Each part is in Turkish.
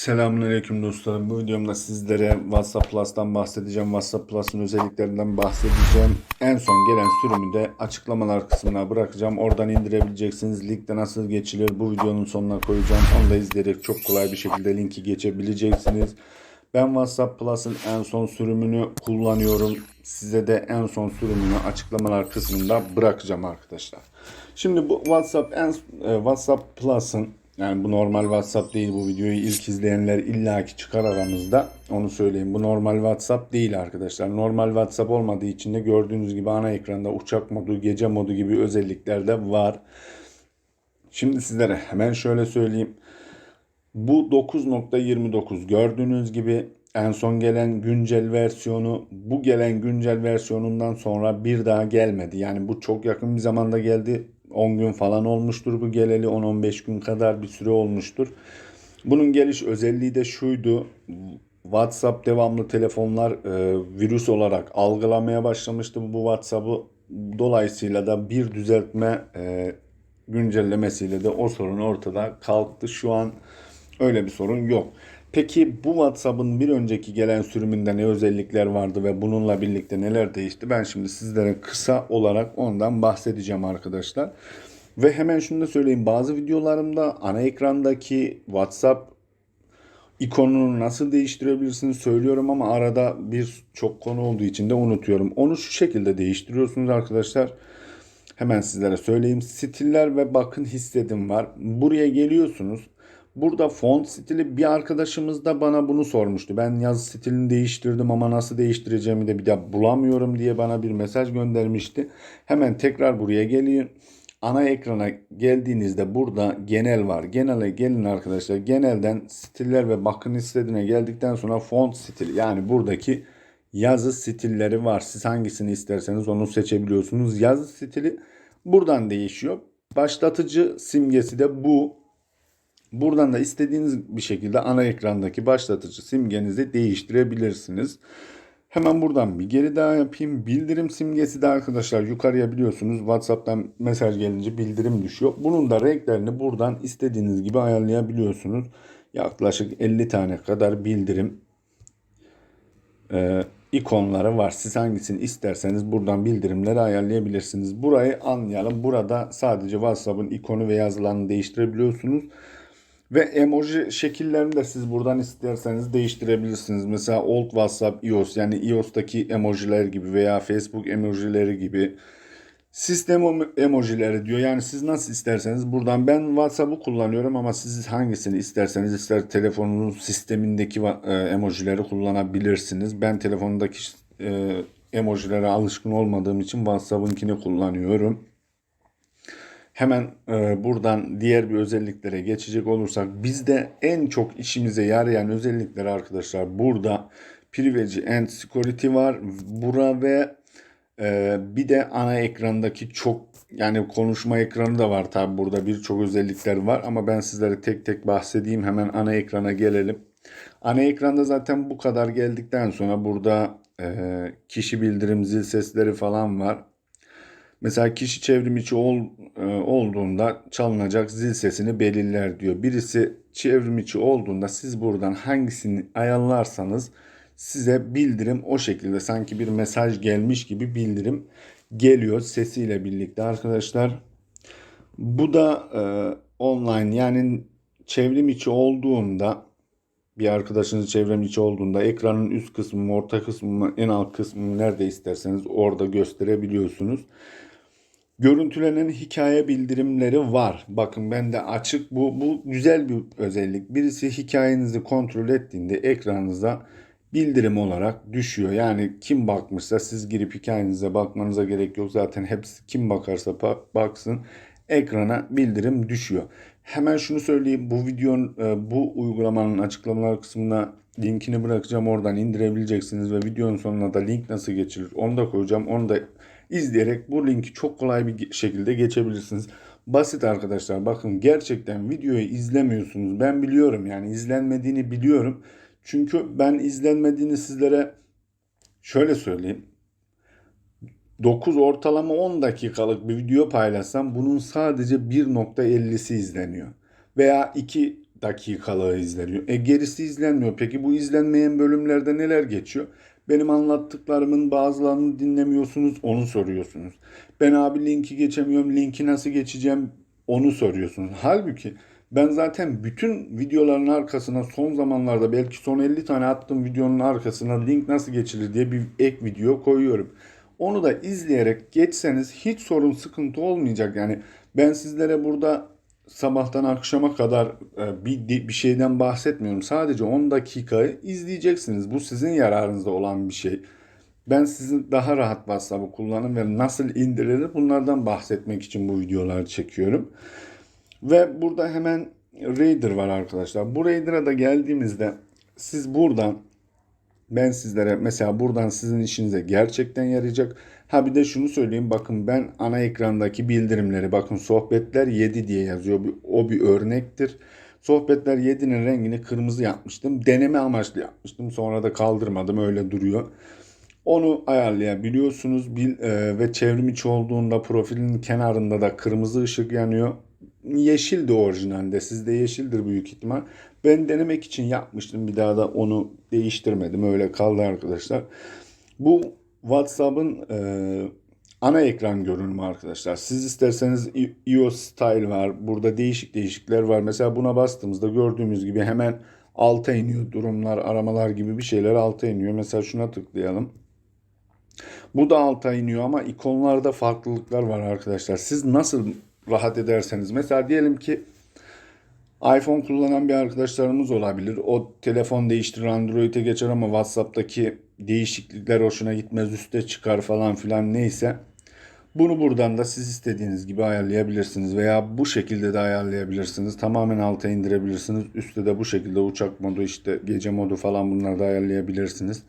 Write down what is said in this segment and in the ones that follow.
Selamünaleyküm dostlarım. Bu videomda sizlere WhatsApp Plus'tan bahsedeceğim. WhatsApp Plus'ın özelliklerinden bahsedeceğim. En son gelen sürümü de açıklamalar kısmına bırakacağım. Oradan indirebileceksiniz. Linkte nasıl geçilir bu videonun sonuna koyacağım. Onu da izleyerek çok kolay bir şekilde linki geçebileceksiniz. Ben WhatsApp Plus'ın en son sürümünü kullanıyorum. Size de en son sürümünü açıklamalar kısmında bırakacağım arkadaşlar. Şimdi bu WhatsApp en e, WhatsApp Plus'ın yani bu normal WhatsApp değil bu videoyu ilk izleyenler illaki çıkar aramızda. Onu söyleyeyim. Bu normal WhatsApp değil arkadaşlar. Normal WhatsApp olmadığı için de gördüğünüz gibi ana ekranda uçak modu, gece modu gibi özellikler de var. Şimdi sizlere hemen şöyle söyleyeyim. Bu 9.29 gördüğünüz gibi en son gelen güncel versiyonu bu gelen güncel versiyonundan sonra bir daha gelmedi. Yani bu çok yakın bir zamanda geldi. 10 gün falan olmuştur bu geleli 10-15 gün kadar bir süre olmuştur. Bunun geliş özelliği de şuydu. WhatsApp devamlı telefonlar e, virüs olarak algılamaya başlamıştı bu WhatsApp'ı. Dolayısıyla da bir düzeltme e, güncellemesiyle de o sorun ortada kalktı. Şu an öyle bir sorun yok. Peki bu WhatsApp'ın bir önceki gelen sürümünde ne özellikler vardı ve bununla birlikte neler değişti? Ben şimdi sizlere kısa olarak ondan bahsedeceğim arkadaşlar. Ve hemen şunu da söyleyeyim. Bazı videolarımda ana ekrandaki WhatsApp ikonunu nasıl değiştirebilirsiniz söylüyorum ama arada bir çok konu olduğu için de unutuyorum. Onu şu şekilde değiştiriyorsunuz arkadaşlar. Hemen sizlere söyleyeyim. Stiller ve bakın hissedim var. Buraya geliyorsunuz. Burada font stili bir arkadaşımız da bana bunu sormuştu. Ben yazı stilini değiştirdim ama nasıl değiştireceğimi de bir de bulamıyorum diye bana bir mesaj göndermişti. Hemen tekrar buraya gelin. Ana ekrana geldiğinizde burada genel var. Genele gelin arkadaşlar. Genelden stiller ve bakın istediğine geldikten sonra font stili yani buradaki yazı stilleri var. Siz hangisini isterseniz onu seçebiliyorsunuz. Yazı stili buradan değişiyor. Başlatıcı simgesi de bu. Buradan da istediğiniz bir şekilde ana ekrandaki başlatıcı simgenizi değiştirebilirsiniz. Hemen buradan bir geri daha yapayım. Bildirim simgesi de arkadaşlar yukarıya biliyorsunuz WhatsApp'tan mesaj gelince bildirim düşüyor. Bunun da renklerini buradan istediğiniz gibi ayarlayabiliyorsunuz. Yaklaşık 50 tane kadar bildirim e, ikonları var. Siz hangisini isterseniz buradan bildirimleri ayarlayabilirsiniz. Burayı anlayalım. Burada sadece WhatsApp'ın ikonu ve yazılarını değiştirebiliyorsunuz. Ve emoji şekillerini de siz buradan isterseniz değiştirebilirsiniz. Mesela Old WhatsApp iOS yani iOS'taki emojiler gibi veya Facebook emojileri gibi sistem emojileri diyor. Yani siz nasıl isterseniz buradan ben WhatsApp'ı kullanıyorum ama siz hangisini isterseniz ister telefonunuz sistemindeki e, emojileri kullanabilirsiniz. Ben telefondaki e, emojilere alışkın olmadığım için WhatsApp'ınkini kullanıyorum. Hemen e, buradan diğer bir özelliklere geçecek olursak bizde en çok işimize yarayan özellikler arkadaşlar burada Privacy and Security var. Bura ve e, bir de ana ekrandaki çok yani konuşma ekranı da var tabi burada birçok özellikler var ama ben sizlere tek tek bahsedeyim hemen ana ekrana gelelim. Ana ekranda zaten bu kadar geldikten sonra burada e, kişi bildirim zil sesleri falan var. Mesela kişi çevrim içi ol, e, olduğunda çalınacak zil sesini belirler diyor. Birisi çevrim içi olduğunda siz buradan hangisini ayarlarsanız size bildirim o şekilde sanki bir mesaj gelmiş gibi bildirim geliyor sesiyle birlikte arkadaşlar. Bu da e, online yani çevrim içi olduğunda bir arkadaşınız çevrim içi olduğunda ekranın üst kısmı, orta kısmı, en alt kısmı nerede isterseniz orada gösterebiliyorsunuz. Görüntülenen hikaye bildirimleri var. Bakın ben de açık. Bu, bu güzel bir özellik. Birisi hikayenizi kontrol ettiğinde ekranınıza bildirim olarak düşüyor. Yani kim bakmışsa siz girip hikayenize bakmanıza gerek yok. Zaten hepsi kim bakarsa baksın ekrana bildirim düşüyor. Hemen şunu söyleyeyim. Bu videonun e, bu uygulamanın açıklamalar kısmına linkini bırakacağım. Oradan indirebileceksiniz ve videonun sonuna da link nasıl geçilir onu da koyacağım. Onu da izleyerek bu linki çok kolay bir şekilde geçebilirsiniz. Basit arkadaşlar bakın gerçekten videoyu izlemiyorsunuz. Ben biliyorum yani izlenmediğini biliyorum. Çünkü ben izlenmediğini sizlere şöyle söyleyeyim. 9 ortalama 10 dakikalık bir video paylaşsam bunun sadece 1.50'si izleniyor. Veya 2 dakikalığı izleniyor. E gerisi izlenmiyor. Peki bu izlenmeyen bölümlerde neler geçiyor? Benim anlattıklarımın bazılarını dinlemiyorsunuz, onu soruyorsunuz. Ben abi linki geçemiyorum, linki nasıl geçeceğim onu soruyorsunuz. Halbuki ben zaten bütün videoların arkasına son zamanlarda belki son 50 tane attığım videonun arkasına link nasıl geçilir diye bir ek video koyuyorum. Onu da izleyerek geçseniz hiç sorun sıkıntı olmayacak. Yani ben sizlere burada sabahtan akşama kadar e, bir, bir şeyden bahsetmiyorum. Sadece 10 dakikayı izleyeceksiniz. Bu sizin yararınızda olan bir şey. Ben sizin daha rahat WhatsApp'ı kullanın ve nasıl indirilir bunlardan bahsetmek için bu videoları çekiyorum. Ve burada hemen Raider var arkadaşlar. Bu Raider'a da geldiğimizde siz buradan ben sizlere mesela buradan sizin işinize gerçekten yarayacak. Ha bir de şunu söyleyeyim bakın ben ana ekrandaki bildirimleri bakın sohbetler 7 diye yazıyor. O bir örnektir. Sohbetler 7'nin rengini kırmızı yapmıştım. Deneme amaçlı yapmıştım. Sonra da kaldırmadım öyle duruyor. Onu ayarlayabiliyorsunuz Bil, e, ve çevrim içi olduğunda profilin kenarında da kırmızı ışık yanıyor. Yeşildi orijinalde. Sizde yeşildir büyük ihtimal. Ben denemek için yapmıştım. Bir daha da onu değiştirmedim. Öyle kaldı arkadaşlar. Bu WhatsApp'ın e, ana ekran görünümü arkadaşlar. Siz isterseniz iOS Style var. Burada değişik değişikler var. Mesela buna bastığımızda gördüğümüz gibi hemen alta iniyor. Durumlar, aramalar gibi bir şeyler alta iniyor. Mesela şuna tıklayalım. Bu da alta iniyor ama ikonlarda farklılıklar var arkadaşlar. Siz nasıl rahat ederseniz. Mesela diyelim ki iPhone kullanan bir arkadaşlarımız olabilir. O telefon değiştirir Android'e geçer ama WhatsApp'taki değişiklikler hoşuna gitmez üste çıkar falan filan neyse. Bunu buradan da siz istediğiniz gibi ayarlayabilirsiniz veya bu şekilde de ayarlayabilirsiniz. Tamamen alta indirebilirsiniz. Üstte de bu şekilde uçak modu işte gece modu falan bunları da ayarlayabilirsiniz.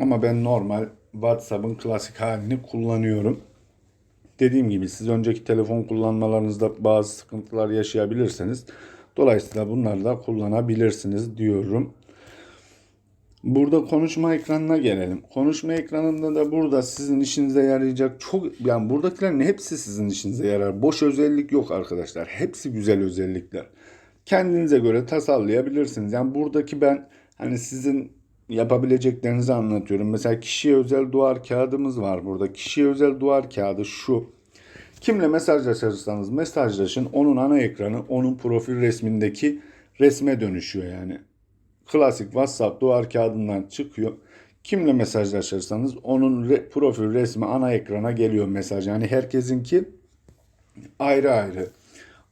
Ama ben normal WhatsApp'ın klasik halini kullanıyorum. Dediğim gibi siz önceki telefon kullanmalarınızda bazı sıkıntılar yaşayabilirsiniz. Dolayısıyla bunları da kullanabilirsiniz diyorum. Burada konuşma ekranına gelelim. Konuşma ekranında da burada sizin işinize yarayacak çok yani buradakilerin hepsi sizin işinize yarar. Boş özellik yok arkadaşlar. Hepsi güzel özellikler. Kendinize göre tasarlayabilirsiniz. Yani buradaki ben hani sizin yapabileceklerinizi anlatıyorum. Mesela kişiye özel duvar kağıdımız var burada. Kişiye özel duvar kağıdı şu. Kimle mesajlaşırsanız mesajlaşın. Onun ana ekranı onun profil resmindeki resme dönüşüyor yani. Klasik WhatsApp duvar kağıdından çıkıyor. Kimle mesajlaşırsanız onun re- profil resmi ana ekrana geliyor mesaj. Yani herkesinki ayrı ayrı.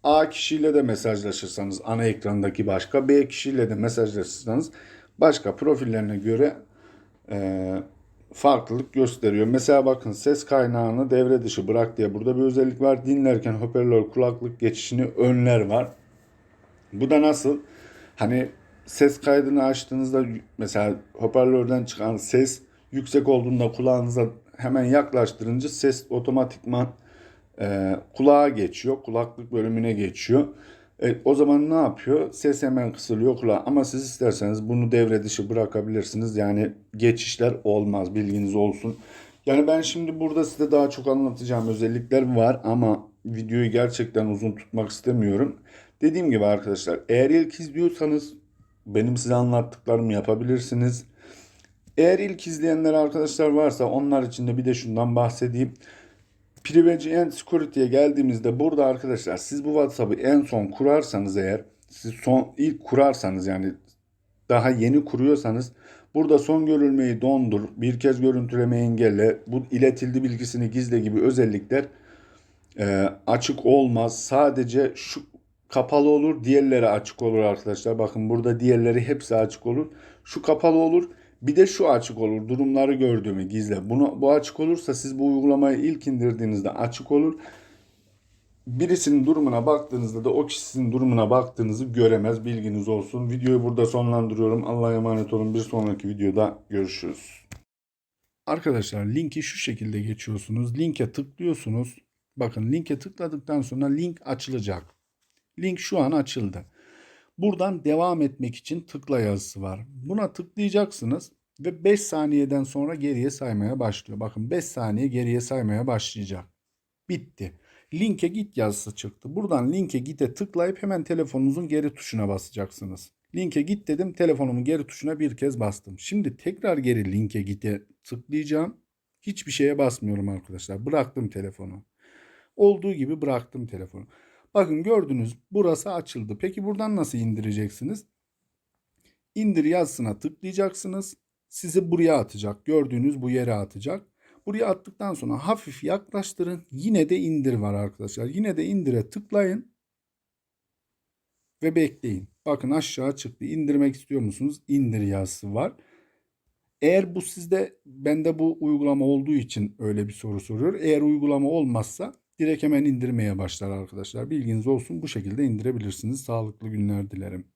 A kişiyle de mesajlaşırsanız ana ekrandaki başka, B kişiyle de mesajlaşırsanız başka profillerine göre e, farklılık gösteriyor. Mesela bakın ses kaynağını devre dışı bırak diye burada bir özellik var. Dinlerken hoparlör kulaklık geçişini önler var. Bu da nasıl? Hani ses kaydını açtığınızda mesela hoparlörden çıkan ses yüksek olduğunda kulağınıza hemen yaklaştırınca ses otomatikman e, kulağa geçiyor. Kulaklık bölümüne geçiyor. E, o zaman ne yapıyor? Ses hemen kısılıyor kulağa. Ama siz isterseniz bunu devre dışı bırakabilirsiniz. Yani geçişler olmaz bilginiz olsun. Yani ben şimdi burada size daha çok anlatacağım özellikler var ama videoyu gerçekten uzun tutmak istemiyorum. Dediğim gibi arkadaşlar eğer ilk izliyorsanız benim size anlattıklarımı yapabilirsiniz. Eğer ilk izleyenler arkadaşlar varsa onlar için de bir de şundan bahsedeyim. Privacy and Security'ye geldiğimizde burada arkadaşlar siz bu WhatsApp'ı en son kurarsanız eğer siz son ilk kurarsanız yani daha yeni kuruyorsanız burada son görülmeyi dondur, bir kez görüntülemeyi engelle, bu iletildi bilgisini gizle gibi özellikler e, açık olmaz. Sadece şu kapalı olur, diğerleri açık olur arkadaşlar. Bakın burada diğerleri hepsi açık olur. Şu kapalı olur. Bir de şu açık olur. Durumları gördüğümü gizle. Bunu bu açık olursa siz bu uygulamayı ilk indirdiğinizde açık olur. Birisinin durumuna baktığınızda da o kişinin durumuna baktığınızı göremez. Bilginiz olsun. Videoyu burada sonlandırıyorum. Allah'a emanet olun. Bir sonraki videoda görüşürüz. Arkadaşlar linki şu şekilde geçiyorsunuz. Linke tıklıyorsunuz. Bakın linke tıkladıktan sonra link açılacak. Link şu an açıldı. Buradan devam etmek için tıkla yazısı var. Buna tıklayacaksınız ve 5 saniyeden sonra geriye saymaya başlıyor. Bakın 5 saniye geriye saymaya başlayacak. Bitti. linke git yazısı çıktı. Buradan linke git'e tıklayıp hemen telefonunuzun geri tuşuna basacaksınız. Linke git dedim telefonumun geri tuşuna bir kez bastım. Şimdi tekrar geri linke git'e tıklayacağım. Hiçbir şeye basmıyorum arkadaşlar. Bıraktım telefonu. Olduğu gibi bıraktım telefonu. Bakın gördünüz burası açıldı. Peki buradan nasıl indireceksiniz? İndir yazısına tıklayacaksınız. Sizi buraya atacak. Gördüğünüz bu yere atacak. Buraya attıktan sonra hafif yaklaştırın. Yine de indir var arkadaşlar. Yine de indire tıklayın. Ve bekleyin. Bakın aşağı çıktı. İndirmek istiyor musunuz? İndir yazısı var. Eğer bu sizde bende bu uygulama olduğu için öyle bir soru soruyor. Eğer uygulama olmazsa direkt hemen indirmeye başlar arkadaşlar. Bilginiz olsun bu şekilde indirebilirsiniz. Sağlıklı günler dilerim.